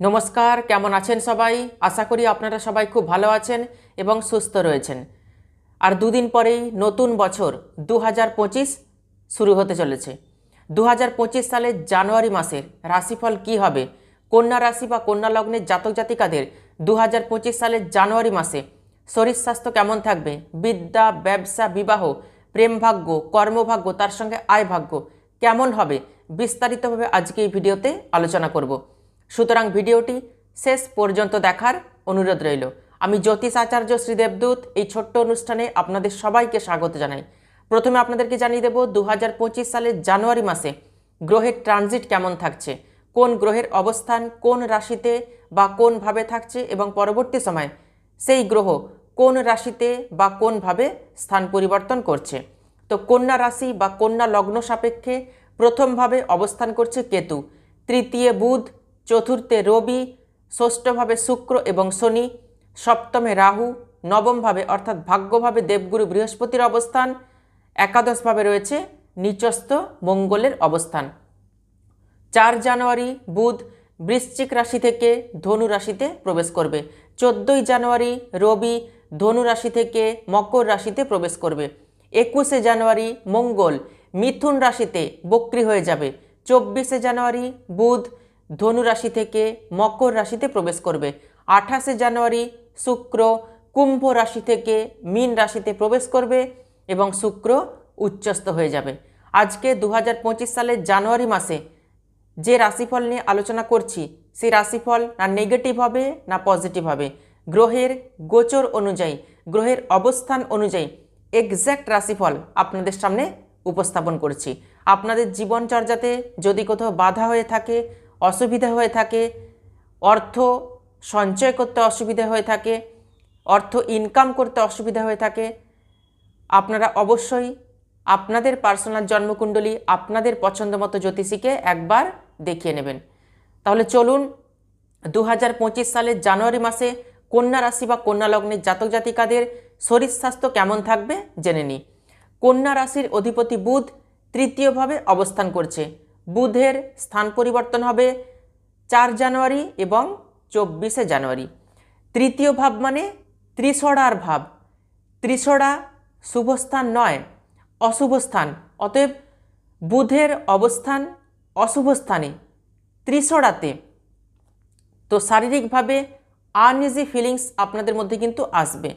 নমস্কার, কেমন আছেন সবাই? আশা করি আপনারা সবাই খুব ভালো আছেন এবং সুস্থ রয়েছেন। আর দুদিন পরেই নতুন বছর দু হাজার পঁচিশ শুরু হতে চলেছে। দু হাজার পঁচিশ সালের জানুয়ারি মাসের রাশিফল কি হবে? কন্যা রাশি বা কন্যা লগ্নের জাতক জাতিকাদের দু হাজার পঁচিশ সালের জানুয়ারি মাসে শরীর স্বাস্থ্য কেমন থাকবে? বিদ্যা, ব্যবসা, বিবাহ, প্রেম ভাগ্য, কর্মভাগ্য, তার সঙ্গে আয় ভাগ্য কেমন হবে? বিস্তারিতভাবে আজকে এই ভিডিওতে আলোচনা করব। সুতরাং ভিডিওটি শেষ পর্যন্ত দেখার অনুরোধ রইল। আমি জ্যোতিষ আচার্য শ্রীদেবদূত এই ছোট্ট অনুষ্ঠানে আপনাদের সবাইকে স্বাগত জানাই। প্রথমে আপনাদেরকে জানিয়ে দেব দু হাজার পঁচিশ সালের জানুয়ারি মাসে গ্রহের ট্রানজিট কেমন থাকছে? কোন গ্রহের অবস্থান, কোন রাশিতে বা কোনভাবে থাকছে এবং পরবর্তী সময় সেই গ্রহ কোন রাশিতে বা কোনভাবে স্থান পরিবর্তন করছে? তো কন্যা রাশি বা কন্যা লগ্ন সাপেক্ষে প্রথমভাবে অবস্থান করছে কেতু, তৃতীয় বুধ চতুর্থে রবি, ষষ্ঠভাবে শুক্র এবং শনি, সপ্তমে রাহু, নবমভাবে অর্থাৎ ভাগ্যভাবে দেবগুরু বৃহস্পতির অবস্থান, একাদশভাবে রয়েছে নিচস্থ মঙ্গলের অবস্থান। চার জানুয়ারি বুধ বৃশ্চিক রাশি থেকে ধনু রাশিতে প্রবেশ করবে। চোদ্দোই জানুয়ারি রবি ধনু রাশি থেকে মকর রাশিতে প্রবেশ করবে। একুশে জানুয়ারি মঙ্গল মিথুন রাশিতে বক্রি হয়ে যাবে। চব্বিশে জানুয়ারি বুধ ধনু রাশি থেকে মকর রাশিতে প্রবেশ করবে। আঠাশে জানুয়ারি শুক্র কুম্ভ রাশি থেকে মীন রাশিতে প্রবেশ করবে এবং শুক্র উচ্চস্থ হয়ে যাবে। আজকে দু হাজার পঁচিশ সালের জানুয়ারি মাসে যে রাশিফল নিয়ে আলোচনা করছি সেই রাশিফল না নেগেটিভ হবে না পজিটিভ হবে। গ্রহের গোচর অনুযায়ী, গ্রহের অবস্থান অনুযায়ী এক্স্যাক্ট রাশিফল আপনাদের সামনে উপস্থাপন করছি। আপনাদের জীবনচর্যাতে যদি কোথাও বাধা হয়ে থাকে অসুবিধা হয়ে থাকে, অর্থ সঞ্চয় করতে অসুবিধা হয়ে থাকে, অর্থ ইনকাম করতে অসুবিধা হয়ে থাকে। আপনারা অবশ্যই আপনাদের পার্সোনাল জন্মকুণ্ডলী আপনাদের পছন্দ মতো জ্যোতিষীকে একবার দেখিয়ে নেবেন। তাহলে চলুন দু হাজার পঁচিশ সালের জানুয়ারি মাসে কন্যা রাশি বা কন্যা লগ্নের জাতক জাতিকাদের শরীর স্বাস্থ্য কেমন থাকবে জেনে নিই। কন্যা রাশির অধিপতি বুধ তৃতীয়ভাবে অবস্থান করছে। বুধের স্থান পরিবর্তন হবে চার জানুয়ারি এবং চব্বিশে জানুয়ারি। তৃতীয় ভাব মানে ত্রিশড়ার ভাব। ত্রিশড়া শুভস্থান নয়, অশুভ স্থান। অতএব বুধের অবস্থান অশুভ স্থানে, ত্রিশড়াতে। তো শারীরিকভাবে আনইজি ফিলিংস আপনাদের মধ্যে কিন্তু আসবে।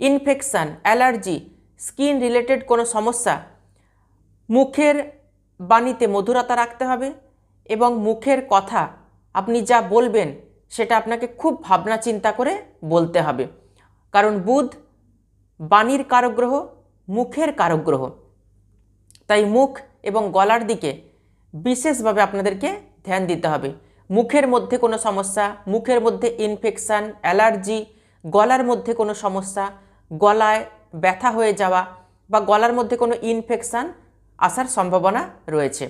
ইনফেকশান, অ্যালার্জি, স্কিন রিলেটেড কোনো সমস্যা, মুখের বাণীতে মধুরতা রাখতে হবে এবং মুখের কথা আপনি যা বলবেন সেটা আপনাকে খুব ভাবনা চিন্তা করে বলতে হবে। কারণ বুধ বাণীর কারগ্রহ, মুখের কারগ্রহ। তাই মুখ এবং গলার দিকে বিশেষভাবে আপনাদেরকে ধ্যান দিতে হবে। মুখের মধ্যে কোনো সমস্যা, মুখের মধ্যে ইনফেকশান অ্যালার্জি গলার মধ্যে কোনো সমস্যা, গলায় ব্যথা হয়ে যাওয়া বা গলার মধ্যে কোনো ইনফেকশান আসার সম্ভাবনা রয়েছে।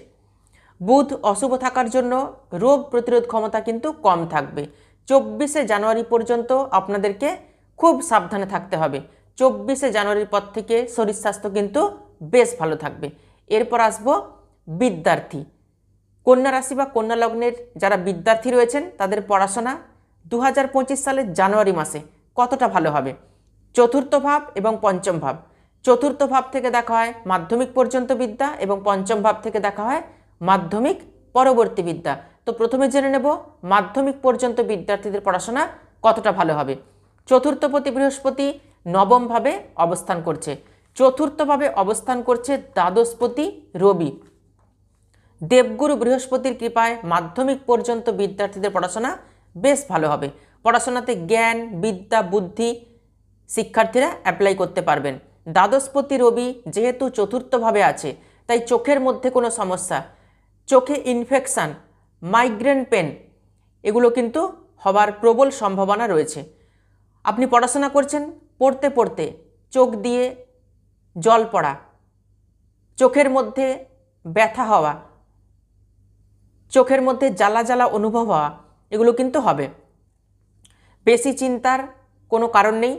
বুধ অশুভ থাকার জন্য রোগ প্রতিরোধ ক্ষমতা কিন্তু কম থাকবে। চব্বিশে জানুয়ারি পর্যন্ত আপনাদেরকে খুব সাবধানে থাকতে হবে। চব্বিশে জানুয়ারির পর থেকে শরীর স্বাস্থ্য কিন্তু বেশ ভালো থাকবে। এরপর আসব বিদ্যার্থী। কন্যা রাশি বা কন্যা লগ্নের যারা বিদ্যার্থী রয়েছেন, তাদের পড়াশোনা দু হাজার পঁচিশ সালের জানুয়ারি মাসে কতটা ভালো হবে? চতুর্থ ভাব এবং পঞ্চম ভাব। চতুর্থ ভাব থেকে দেখা হয় মাধ্যমিক পর্যন্ত বিদ্যা এবং পঞ্চম ভাব থেকে দেখা হয় মাধ্যমিক পরবর্তী বিদ্যা। তো প্রথমে জেনে নেব মাধ্যমিক পর্যন্ত বিদ্যার্থীদের পড়াশোনা কতটা ভালো হবে। চতুর্থপতি বৃহস্পতি নবমভাবে অবস্থান করছে। চতুর্থভাবে অবস্থান করছে দ্বাদশপতি রবি। দেবগুরু বৃহস্পতির কৃপায় মাধ্যমিক পর্যন্ত বিদ্যার্থীদের পড়াশোনা বেশ ভালো হবে। পড়াশোনাতে জ্ঞান, বিদ্যা, বুদ্ধি শিক্ষার্থীরা অ্যাপ্লাই করতে পারবেন। দ্বাদশপতি রবি যেহেতু চতুর্থভাবে আছে, তাই চোখের মধ্যে কোনো সমস্যা। চোখে ইনফেকশান মাইগ্রেন পেন এগুলো কিন্তু হবার প্রবল সম্ভাবনা রয়েছে। আপনি পড়াশোনা করছেন, পড়তে পড়তে চোখ দিয়ে জল পড়া, চোখের মধ্যে ব্যথা হওয়া, চোখের মধ্যে জ্বালা জ্বালা অনুভব হওয়া, এগুলো কিন্তু হবে। বেশি চিন্তার কোনো কারণ নেই।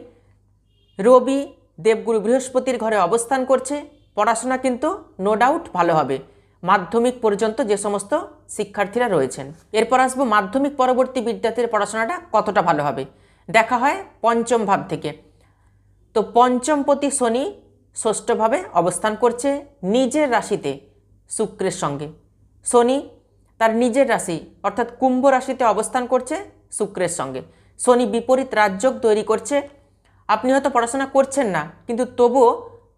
রবি দেবগুরু বৃহস্পতির ঘরে অবস্থান করছে। পড়াশোনা কিন্তু নো ডাউট ভালো হবে। মাধ্যমিক পর্যন্ত যে সমস্ত শিক্ষার্থীরা রয়েছেন। এরপর আসব মাধ্যমিক পরবর্তী বিদ্যার্থীর পড়াশোনাটা কতটা ভালো হবে। দেখা হয় পঞ্চম ভাব থেকে। তো পঞ্চমপতি শনি ষষ্ঠভাবে অবস্থান করছে নিজের রাশিতে শুক্রের সঙ্গে। শনি তার নিজের রাশি অর্থাৎ কুম্ভ রাশিতে অবস্থান করছে শুক্রের সঙ্গে। শনি বিপরীত রাজযোগ তৈরি করছে আপনি হয়তো পড়াশোনা করছেন না, কিন্তু তবুও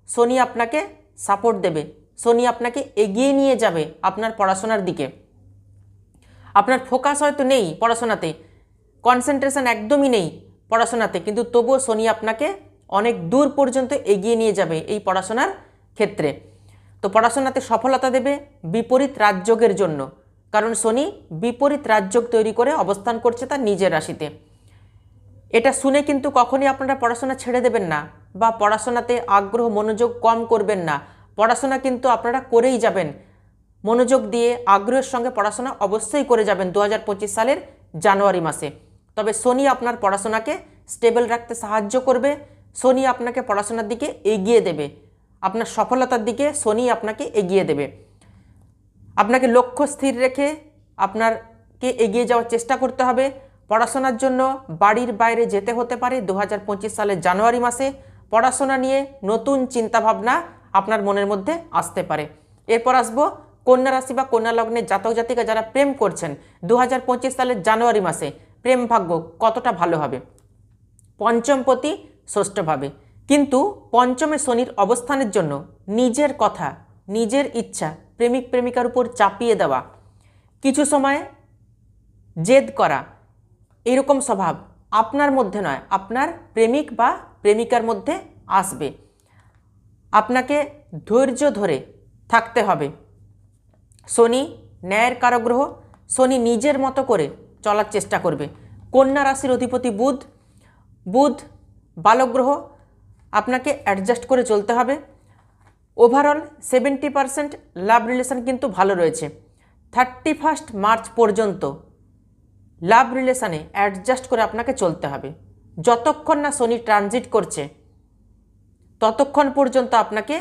শনি আপনাকে সাপোর্ট দেবে। শনি আপনাকে এগিয়ে নিয়ে যাবে আপনার পড়াশোনার দিকে। আপনার ফোকাস হয়তো নেই পড়াশোনাতে কনসেন্ট্রেশন একদমই নেই পড়াশোনাতে, কিন্তু তবুও শনি আপনাকে অনেক দূর পর্যন্ত এগিয়ে নিয়ে যাবে এই পড়াশোনার ক্ষেত্রে। তো পড়াশোনাতে সফলতা দেবে বিপরীত রাজযোগের জন্য, কারণ শনি বিপরীত রাজযোগ তৈরি করে অবস্থান করছে তার নিজের রাশিতে। এটা শুনে কিন্তু কখনই আপনারা পড়াশোনা ছেড়ে দেবেন না বা পড়াশোনাতে আগ্রহ, মনোযোগ কম করবেন না। পড়াশোনা কিন্তু আপনারা করেই যাবেন। মনোযোগ দিয়ে আগ্রহের সঙ্গে পড়াশোনা অবশ্যই করে যাবেন দু হাজার পঁচিশ সালের জানুয়ারি মাসে। তবে শনি আপনার পড়াশোনাকে স্টেবল রাখতে সাহায্য করবে শনি আপনাকে পড়াশোনার দিকে এগিয়ে দেবে। আপনার সফলতার দিকে শনি আপনাকে এগিয়ে দেবে। আপনাকে লক্ষ্য স্থির রেখে আপনারকে এগিয়ে যাওয়ার চেষ্টা করতে হবে। পড়াশোনার জন্য বাড়ির বাইরে যেতে হতে পারে দু হাজার পঁচিশ সালের জানুয়ারি মাসে। পড়াশোনা নিয়ে নতুন চিন্তাভাবনা আপনার মনের মধ্যে আসতে পারে। এরপর আসব কন্যা রাশি বা কন্যা লগ্নের জাতক জাতিকা যারা প্রেম করছেন দু হাজার পঁচিশ সালের জানুয়ারি মাসে। প্রেম ভাগ্য কতটা ভালো হবে? পঞ্চমপতি ষষ্ঠভাবে। কিন্তু পঞ্চমে শনির অবস্থানের জন্য নিজের কথা, নিজের ইচ্ছা, প্রেমিক প্রেমিকার উপর চাপিয়ে দেওয়া। কিছু সময় জেদ করা এরকম স্বভাব আপনার মধ্যে নয়, আপনার প্রেমিক বা প্রেমিকার মধ্যে আসবে। আপনাকে ধৈর্য ধরে থাকতে হবে। শনি ন্যায়ের কারগ্রহ, শনি নিজের মতো করে চলার চেষ্টা করবে। কন্যা রাশির অধিপতি বুধ বুধ বালগ্রহ, আপনাকে অ্যাডজাস্ট করে চলতে হবে। Overall seventy percent love relation কিন্তু ভালো রয়েছে। থার্টি ফার্স্ট মার্চ পর্যন্ত লাভ রিলেশানে অ্যাডজাস্ট করে আপনাকে চলতে হবে। যতক্ষণ না শনি ট্রানজিট করছে, ততক্ষণ পর্যন্ত আপনাকে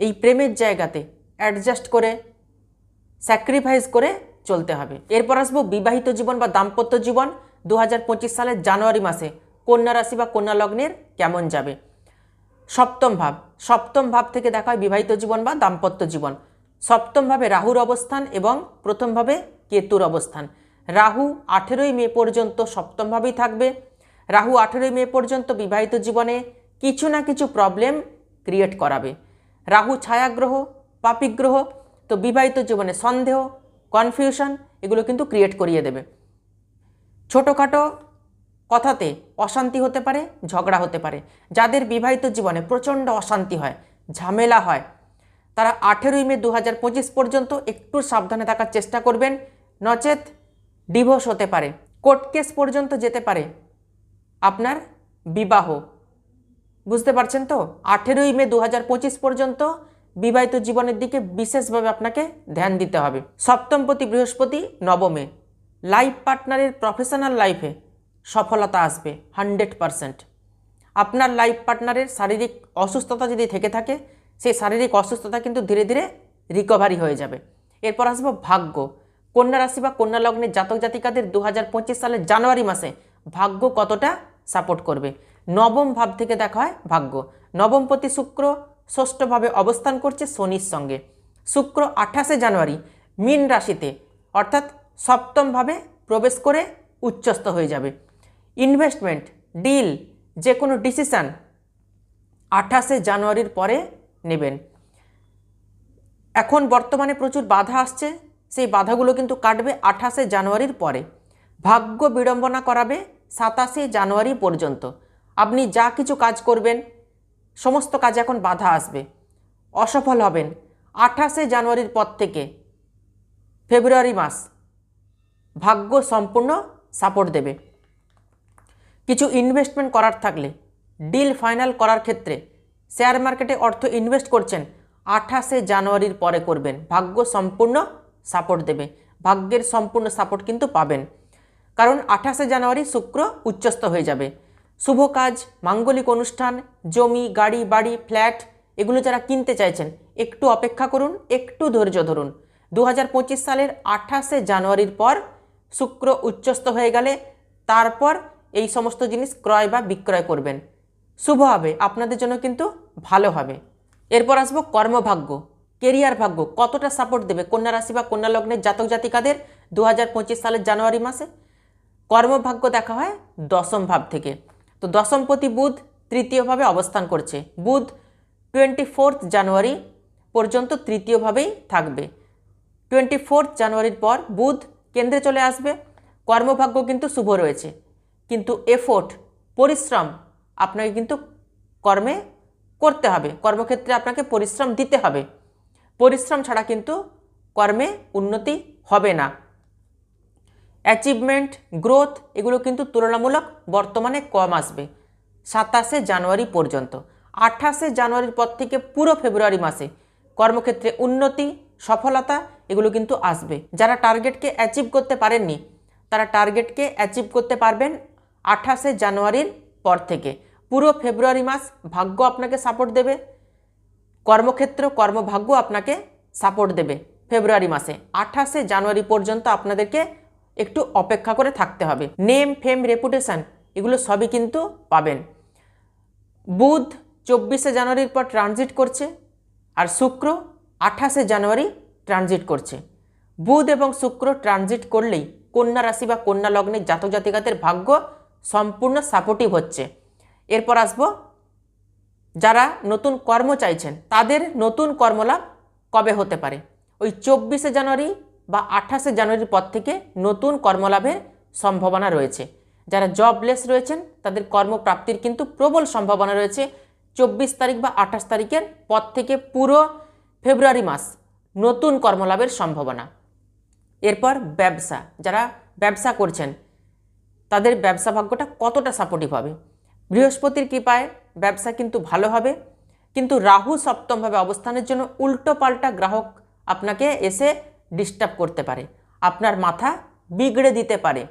এই প্রেমের জায়গাতে অ্যাডজাস্ট করে, স্যাক্রিফাইস করে চলতে হবে। এরপর আসব বিবাহিত জীবন বা দাম্পত্য জীবন। দু হাজার পঁচিশ সালের জানুয়ারি মাসে কন্যা রাশি বা কন্যা লগ্নের কেমন যাবে? সপ্তম ভাব। সপ্তম ভাব থেকে দেখা হয় বিবাহিত জীবন বা দাম্পত্য জীবন। সপ্তমভাবে রাহুর অবস্থান এবং প্রথমভাবে কেতুর অবস্থান। রাহু আঠেরোই মে পর্যন্ত সপ্তমভাবেই থাকবে। রাহু আঠেরোই মে পর্যন্ত বিবাহিত জীবনে কিছু না কিছু প্রবলেম ক্রিয়েট করাবে। রাহু ছায়াগ্রহ, পাপিগ্রহ, তো বিবাহিত জীবনে সন্দেহ কনফিউশন এগুলো কিন্তু ক্রিয়েট করিয়ে দেবে। ছোটোখাটো কথাতে অশান্তি হতে পারে, ঝগড়া হতে পারে। যাদের বিবাহিত জীবনে প্রচণ্ড অশান্তি হয়, ঝামেলা হয়, তারা আঠেরোই মে দু হাজার পঁচিশ পর্যন্ত একটু সাবধানে থাকার চেষ্টা করবেন। নচেত ডিভোর্স হতে পারে, কোর্ট কেস পর্যন্ত যেতে পারে, আপনার বিবাহ। বুঝতে পারছেন তো? আঠেরোই মে দু হাজার পঁচিশ পর্যন্ত বিবাহিত জীবনের দিকে বিশেষভাবে আপনাকে ধ্যান দিতে হবে। সপ্তমপতি বৃহস্পতি, নবমে। লাইফ পার্টনারের প্রফেশনাল লাইফে সফলতা আসবে, হান্ড্রেড পারসেন্ট। আপনার লাইফ পার্টনারের শারীরিক অসুস্থতা যদি থেকে থাকে, সেই শারীরিক অসুস্থতা কিন্তু ধীরে ধীরে রিকভারি হয়ে যাবে। এরপর আসব ভাগ্য। কন্যা রাশি বা কন্যা লগ্নের জাতক জাতিকাদের দু হাজার পঁচিশ সালের জানুয়ারি মাসে ভাগ্য কতটা সাপোর্ট করবে? নবম ভাব থেকে দেখা হয় ভাগ্য। নবমপতি শুক্র ষষ্ঠভাবে অবস্থান করছে শনির সঙ্গে। শুক্র আঠাশে জানুয়ারি মীন রাশিতে, অর্থাৎ সপ্তমভাবে প্রবেশ করে উচ্চস্ত হয়ে যাবে। ইনভেস্টমেন্ট ডিল যে কোনো ডিসিশান আঠাশে জানুয়ারির পরে নেবেন। এখন বর্তমানে প্রচুর বাধা আসছে সেই বাধাগুলো কিন্তু কাটবে আঠাশে জানুয়ারির পরে। ভাগ্য বিড়ম্বনা করাবে সাতাশে জানুয়ারি পর্যন্ত। আপনি যা কিছু কাজ করবেন, সমস্ত কাজে এখন বাধা আসবে। অসফল হবেন আঠাশে জানুয়ারির পর থেকে, ফেব্রুয়ারি মাস। ভাগ্য সম্পূর্ণ সাপোর্ট দেবে। কিছু ইনভেস্টমেন্ট করার থাকলে ডিল ফাইনাল করার ক্ষেত্রে শেয়ার মার্কেটে অর্থ ইনভেস্ট করছেন আঠাশে জানুয়ারির পরে করবেন। ভাগ্য সম্পূর্ণ সাপোর্ট দেবে। ভাগ্যের সম্পূর্ণ সাপোর্ট কিন্তু পাবেন। কারণ আঠাশে জানুয়ারি শুক্র উচ্চস্থ হয়ে যাবে। শুভ কাজ, মাঙ্গলিক অনুষ্ঠান, জমি, গাড়ি, বাড়ি ফ্ল্যাট এগুলো যারা কিনতে চাইছেন, একটু অপেক্ষা করুন, একটু ধৈর্য ধরুন। দু হাজার পঁচিশ সালের আঠাশে জানুয়ারির পর শুক্র উচ্চস্থ হয়ে গেলে তারপর এই সমস্ত জিনিস ক্রয় বা বিক্রয় করবেন। শুভ হবে, আপনাদের জন্য কিন্তু ভালো হবে। এরপর আসব কর্মভাগ্য। কেরিয়ার ভাগ্য কতটা সাপোর্ট দেবে? কন্যা রাশি বা কন্যা লগ্নের জাতক জাতিকাদের দু হাজার পঁচিশ সালের জানুয়ারি মাসে। কর্মভাগ্য দেখা হয় দশম ভাব থেকে। তো দশমপতি বুধ তৃতীয়ভাবে অবস্থান করছে। বুধ টোয়েন্টি ফোর্থ জানুয়ারি পর্যন্ত তৃতীয়ভাবেই থাকবে। টোয়েন্টি ফোর্থ জানুয়ারির পর বুধ কেন্দ্রে চলে আসবে। কর্মভাগ্য কিন্তু শুভ রয়েছে। কিন্তু এফোর্ট পরিশ্রম আপনাকে কিন্তু কর্মে করতে হবে। কর্মক্ষেত্রে আপনাকে পরিশ্রম দিতে হবে। পরিশ্রম ছাড়া কিন্তু কর্মে উন্নতি হবে না। অ্যাচিভমেন্ট গ্রোথ এগুলো কিন্তু তুলনামূলক বর্তমানে কম আসবে। সাতাশে জানুয়ারি পর্যন্ত। আঠাশে জানুয়ারির পর থেকে পুরো ফেব্রুয়ারি মাসে কর্মক্ষেত্রে উন্নতি, সফলতা এগুলো কিন্তু আসবে। যারা টার্গেটকে অ্যাচিভ করতে পারেননি, তারা টার্গেটকে অ্যাচিভ করতে পারবেন আঠাশে জানুয়ারির পর থেকে। পুরো ফেব্রুয়ারি মাস ভাগ্য আপনাকে সাপোর্ট দেবে। কর্মক্ষেত্র, কর্মভাগ্য আপনাকে সাপোর্ট দেবে ফেব্রুয়ারি মাসে। আঠাশে জানুয়ারি পর্যন্ত আপনাদেরকে একটু অপেক্ষা করে থাকতে হবে। নেম ফেম রেপুটেশন এগুলো সবই কিন্তু পাবেন। বুধ চব্বিশে জানুয়ারির পর ট্রানজিট করছে আর শুক্র আঠাশে জানুয়ারি ট্রানজিট করছে। বুধ এবং শুক্র ট্রানজিট করলেই কন্যা রাশি বা কন্যা লগ্নের জাতক জাতিকাদের ভাগ্য সম্পূর্ণ সাপোর্টিভ হচ্ছে। এরপর আসব যারা নতুন কর্ম চাইছেন, তাদের নতুন কর্মলাভ কবে হতে পারে? ওই চব্বিশে জানুয়ারি বা আঠাশে জানুয়ারির পর থেকে নতুন কর্মলাভের সম্ভাবনা রয়েছে। যারা জবলেস রয়েছেন, তাদের কর্মপ্রাপ্তির কিন্তু প্রবল সম্ভাবনা রয়েছে। চব্বিশ তারিখ বা আঠাশ তারিখের পর থেকে পুরো ফেব্রুয়ারি মাস নতুন কর্মলাভের সম্ভাবনা। এরপর ব্যবসা, যারা ব্যবসা করছেন, তাদের ব্যবসা ভাগ্যটা কতটা সাপোর্টিভ হবে? বৃহস্পতির কৃপায় ব্যবসা কিন্তু ভালো হবে। কিন্তু রাহু সপ্তমভাবে অবস্থানের জন্য উল্টো পাল্টা গ্রাহক আপনাকে এসে ডিস্টার্ব করতে পারে। আপনার মাথা বিগড়ে দিতে পারে।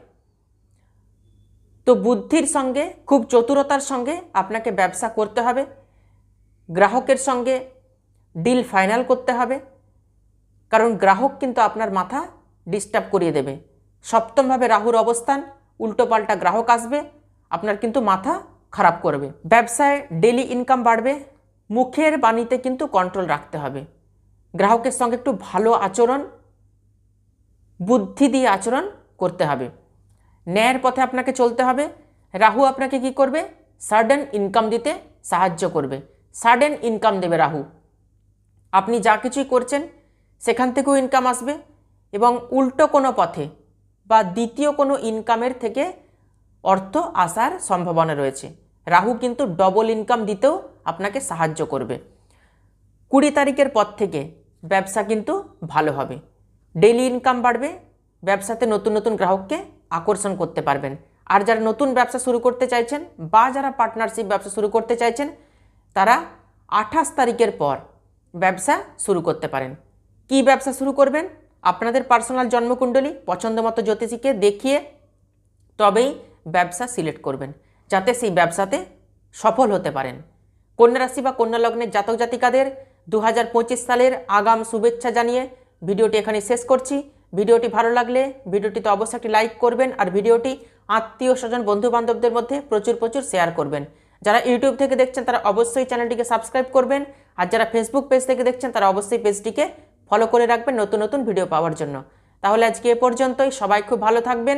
তো বুদ্ধির সঙ্গে, খুব চতুরতার সঙ্গে আপনাকে ব্যবসা করতে হবে। গ্রাহকের সঙ্গে ডিল ফাইনাল করতে হবে। কারণ গ্রাহক কিন্তু আপনার মাথা ডিস্টার্ব করিয়ে দেবে। সপ্তমভাবে রাহুর অবস্থান উল্টোপাল্টা গ্রাহক আসবে। আপনার কিন্তু মাথা খারাপ করবে। ব্যবসায় ডেলি ইনকাম বাড়বে, মুখের বাণীতে কিন্তু কন্ট্রোল রাখতে হবে। গ্রাহকের সঙ্গে একটু ভালো আচরণ, বুদ্ধি দিয়ে আচরণ করতে হবে। ন্যায়ের পথে আপনাকে চলতে হবে। রাহু আপনাকে কি করবে? সাডেন ইনকাম দিতে সাহায্য করবে। সাডেন ইনকাম দেবে রাহু। আপনি যা কিছুই করছেন, সেখান থেকেও ইনকাম আসবে এবং উল্টো কোনো পথে বা দ্বিতীয় কোনো ইনকামের থেকে অর্থ আসার সম্ভাবনা রয়েছে। রাহু কিন্তু ডবল ইনকাম দিতেও আপনাকে সাহায্য করবে। কুড়ি তারিখের পর থেকে ব্যবসা কিন্তু ভালো হবে। ডেইলি ইনকাম বাড়বে, ব্যবসাতে নতুন নতুন গ্রাহককে আকর্ষণ করতে পারবেন। আর যারা নতুন ব্যবসা শুরু করতে চাইছেন বা যারা পার্টনারশিপ ব্যবসা শুরু করতে চাইছেন, তারা আঠাশ তারিখের পর ব্যবসা শুরু করতে পারেন। কি ব্যবসা শুরু করবেন? আপনাদের পার্সোনাল জন্মকুণ্ডলী পছন্দ মতো জ্যোতিষীকে দেখিয়ে তবেই ব্যবসা সিলেক্ট করবেন, যাতে সেই ব্যবসাতে সফল হতে পারেন। কন্যা রাশি বা কন্যা লগ্নের জাতক জাতিকাদের দু হাজার পঁচিশ সালের আগাম শুভেচ্ছা জানিয়ে ভিডিওটি এখানে শেষ করছি। ভিডিওটি ভালো লাগলে ভিডিওটিতে অবশ্যই একটি লাইক করবেন আর ভিডিওটি আত্মীয় স্বজন বন্ধু বান্ধবদের মধ্যে প্রচুর প্রচুর শেয়ার করবেন। যারা ইউটিউব থেকে দেখছেন, তারা অবশ্যই চ্যানেলটিকে সাবস্ক্রাইব করবেন। আর যারা ফেসবুক পেজ থেকে দেখছেন, তারা অবশ্যই পেজটিকে ফলো করে রাখবেন নতুন নতুন ভিডিও পাওয়ার জন্য। তাহলে আজকে এ পর্যন্তই। সবাই খুব ভালো থাকবেন।